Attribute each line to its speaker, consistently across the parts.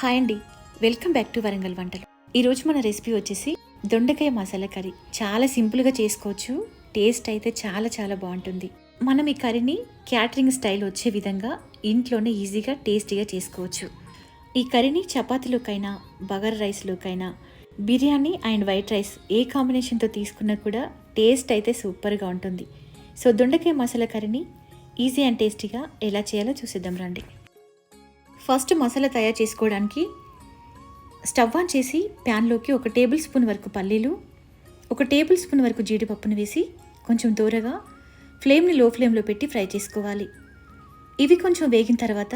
Speaker 1: Hi అండి. Welcome back to Warangal వంటలు. ఈరోజు మన రెసిపీ వచ్చేసి దొండకాయ మసాలా కర్రీ. చాలా సింపుల్గా చేసుకోవచ్చు. టేస్ట్ అయితే చాలా చాలా బాగుంటుంది. మనం ఈ కర్రీని క్యాటరింగ్ స్టైల్ వచ్చే విధంగా ఇంట్లోనే ఈజీగా టేస్టీగా చేసుకోవచ్చు. ఈ కర్రీని చపాతీలోకైనా బగర్ రైస్లోకైనా బిర్యానీ అండ్ వైట్ రైస్ ఏ కాంబినేషన్తో తీసుకున్నా కూడా టేస్ట్ అయితే సూపర్గా ఉంటుంది. సో దొండకాయ మసాలా కర్రీని ఈజీ అండ్ టేస్టీగా ఎలా చేయాలో చూసేద్దాం రండి. ఫస్ట్ మసాలా తయారు చేసుకోవడానికి స్టవ్ ఆన్ చేసి ప్యాన్లోకి ఒక టేబుల్ స్పూన్ వరకు పల్లీలు ఒక టేబుల్ స్పూన్ వరకు జీడిపప్పును వేసి కొంచెం దూరగా ఫ్లేమ్ని లో ఫ్లేమ్లో పెట్టి ఫ్రై చేసుకోవాలి. ఇవి కొంచెం వేగిన తర్వాత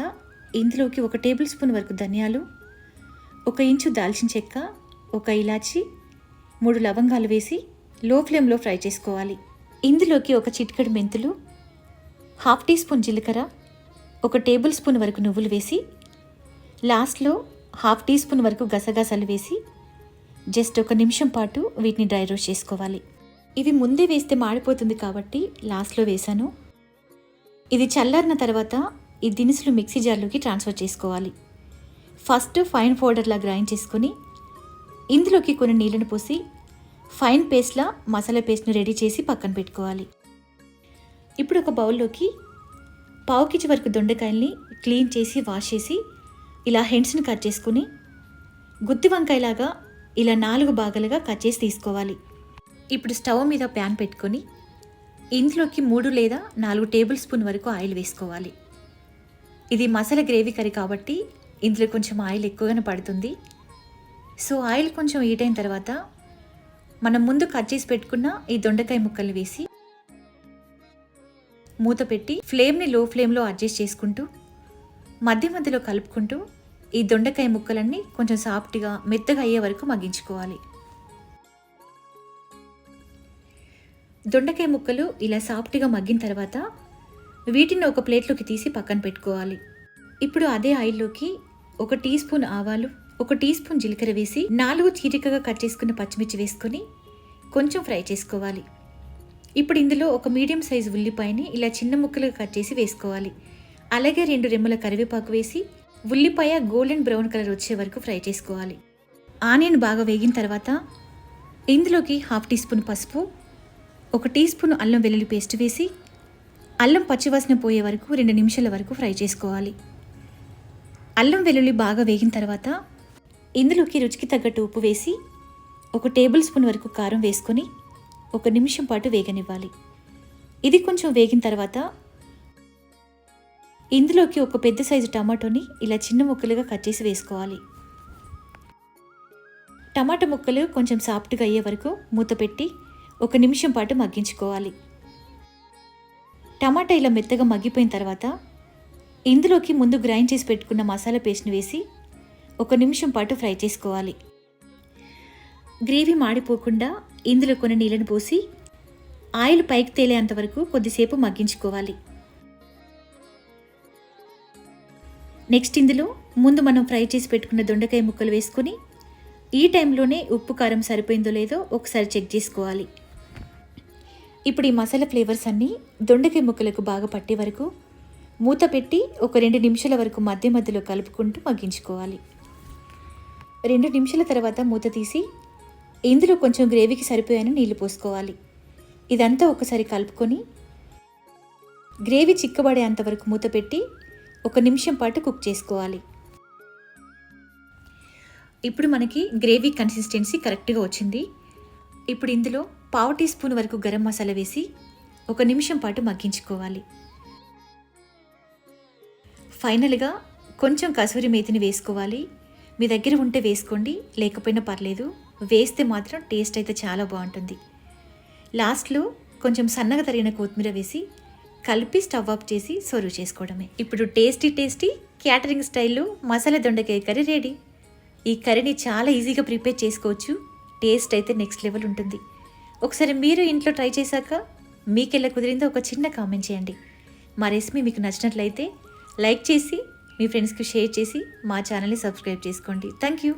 Speaker 1: ఇందులోకి ఒక టేబుల్ స్పూన్ వరకు ధనియాలు ఒక ఇంచు దాల్చిన చెక్క ఒక ఇలాచి మూడు లవంగాలు వేసి లో ఫ్లేమ్లో ఫ్రై చేసుకోవాలి. ఇందులోకి ఒక చిటికెడు మెంతులు హాఫ్ టీ స్పూన్ జీలకర్ర ఒక టేబుల్ స్పూన్ వరకు నువ్వులు వేసి లాస్ట్లో హాఫ్ టీ స్పూన్ వరకు గసగసాలు వేసి జస్ట్ ఒక నిమిషం పాటు వీటిని డ్రై రోస్ట్ చేసుకోవాలి. ఇవి ముందే వేస్తే మాడిపోతుంది కాబట్టి లాస్ట్లో వేశాను ఇది చల్లారిన తర్వాత ఈ దినుసులు మిక్సీ జార్లోకి ట్రాన్స్ఫర్ చేసుకోవాలి. ఫస్ట్ ఫైన్ పౌడర్లా గ్రైండ్ చేసుకొని ఇందులోకి కొన్ని నీళ్ళను పోసి ఫైన్ పేస్ట్లా మసాలా పేస్ట్ను రెడీ చేసి పక్కన పెట్టుకోవాలి. ఇప్పుడు ఒక బౌల్లోకి పావు కేజీ వరకు దొండకాయల్ని క్లీన్ చేసి వాష్ చేసి ఇలా హెండ్స్ని కట్ చేసుకుని గుత్తి వంకాయలాగా ఇలా నాలుగు భాగాలుగా కట్ చేసి తీసుకోవాలి. ఇప్పుడు స్టవ్ మీద ప్యాన్ పెట్టుకొని ఇందులోకి మూడు లేదా నాలుగు టేబుల్ స్పూన్ వరకు ఆయిల్ వేసుకోవాలి. ఇది మసాలా గ్రేవీ కర్రీ కాబట్టి ఇందులో కొంచెం ఆయిల్ ఎక్కువగానే పడుతుంది. సో ఆయిల్ కొంచెం హీట్ అయిన తర్వాత మనం ముందు కట్ చేసి పెట్టుకున్న ఈ దొండకాయ ముక్కలు వేసి మూత పెట్టి ఫ్లేమ్ని లో ఫ్లేమ్లో అడ్జస్ట్ చేసుకుంటూ మధ్య మధ్యలో కలుపుకుంటూ ఈ దొండకాయ ముక్కలన్నీ కొంచెం సాఫ్ట్గా మెత్తగా అయ్యే వరకు మగ్గించుకోవాలి. దొండకాయ ముక్కలు ఇలా సాఫ్ట్గా మగ్గిన తర్వాత వీటిని ఒక ప్లేట్లోకి తీసి పక్కన పెట్టుకోవాలి. ఇప్పుడు అదే ఆయిల్లోకి ఒక టీ స్పూన్ ఆవాలు ఒక టీ స్పూన్ జీలకర్ర వేసి నాలుగు చీరికగా కట్ చేసుకున్న పచ్చిమిర్చి వేసుకొని కొంచెం ఫ్రై చేసుకోవాలి. ఇప్పుడు ఇందులో ఒక మీడియం సైజు ఉల్లిపాయని ఇలా చిన్న ముక్కలుగా కట్ చేసి వేసుకోవాలి. అలాగే రెండు రెమ్మల కరివేపాకు వేసి ఉల్లిపాయ గోల్డెన్ బ్రౌన్ కలర్ వచ్చే వరకు ఫ్రై చేసుకోవాలి. ఆనియన్ బాగా వేగిన తర్వాత ఇందులోకి హాఫ్ టీ స్పూన్ పసుపు ఒక టీ స్పూన్ అల్లం వెల్లుల్లి పేస్ట్ వేసి అల్లం పచ్చివాసన పోయే వరకు రెండు నిమిషాల వరకు ఫ్రై చేసుకోవాలి. అల్లం వెల్లుల్లి బాగా వేగిన తర్వాత ఇందులోకి రుచికి తగ్గట్టు ఉప్పు వేసి ఒక టేబుల్ స్పూన్ వరకు కారం వేసుకొని ఒక నిమిషం పాటు వేగనివ్వాలి. ఇది కొంచెం వేగిన తర్వాత ఇందులోకి ఒక పెద్ద సైజు టమాటోని ఇలా చిన్న ముక్కలుగా కట్ చేసి వేసుకోవాలి. టమాటా ముక్కలు కొంచెం సాఫ్ట్గా అయ్యే వరకు మూత పెట్టి ఒక నిమిషం పాటు మగ్గించుకోవాలి. టమాటా ఇలా మెత్తగా మగ్గిపోయిన తర్వాత ఇందులోకి ముందు గ్రైండ్ చేసి పెట్టుకున్న మసాలా పేస్ట్ని వేసి ఒక నిమిషం పాటు ఫ్రై చేసుకోవాలి. గ్రేవీ మాడిపోకుండా ఇందులో కొన్ని నీళ్ళను పోసి ఆయిల్ పైకి తేలేంత వరకు కొద్దిసేపు మగ్గించుకోవాలి. నెక్స్ట్ ఇందులో ముందు మనం ఫ్రై చేసి పెట్టుకున్న దొండకాయ ముక్కలు వేసుకొని ఈ టైంలోనే ఉప్పు కారం సరిపోయిందో లేదో ఒకసారి చెక్ చేసుకోవాలి. ఇప్పుడు ఈ మసాలా ఫ్లేవర్స్ అన్నీ దొండకాయ ముక్కలకు బాగా పట్టే వరకు మూత పెట్టి ఒక రెండు నిమిషాల వరకు మధ్య మధ్యలో కలుపుకుంటూ మగ్గించుకోవాలి. రెండు నిమిషాల తర్వాత మూత తీసి ఇందులో కొంచెం గ్రేవీకి సరిపోయాను నీళ్ళు పోసుకోవాలి. ఇదంతా ఒకసారి కలుపుకొని గ్రేవీ చిక్కబడేంత వరకు మూత పెట్టి ఒక నిమిషం పాటు కుక్ చేసుకోవాలి. ఇప్పుడు మనకి గ్రేవీ కన్సిస్టెన్సీ కరెక్ట్గా వచ్చింది. ఇప్పుడు ఇందులో పావు టీ స్పూన్ వరకు గరం మసాలా వేసి ఒక నిమిషం పాటు మగ్గించుకోవాలి. ఫైనల్గా కొంచెం కసూరి మేతిని వేసుకోవాలి. మీ దగ్గర ఉంటే వేసుకోండి లేకపోయినా పర్లేదు. వేస్తే మాత్రం టేస్ట్ అయితే చాలా బాగుంటుంది. లాస్ట్లో కొంచెం సన్నగా తరిగిన కొత్తిమీర వేసి కలిపి స్టవ్ ఆఫ్ చేసి సర్వ్ చేసుకోవడమే. ఇప్పుడు టేస్టీ టేస్టీ క్యాటరింగ్ స్టైల్లో మసాలా దొండకాయ కర్రీ రెడీ. ఈ కర్రీని చాలా ఈజీగా ప్రిపేర్ చేసుకోవచ్చు. టేస్ట్ అయితే నెక్స్ట్ లెవెల్ ఉంటుంది. ఒకసారి మీరు ఇంట్లో ట్రై చేశాక మీకెలా కుదిరిందో ఒక చిన్న కామెంట్ చేయండి. మా రెసిపీ మీకు నచ్చినట్లయితే లైక్ చేసి మీ ఫ్రెండ్స్కి షేర్ చేసి మా ఛానల్ని సబ్స్క్రైబ్ చేసుకోండి. Thank you.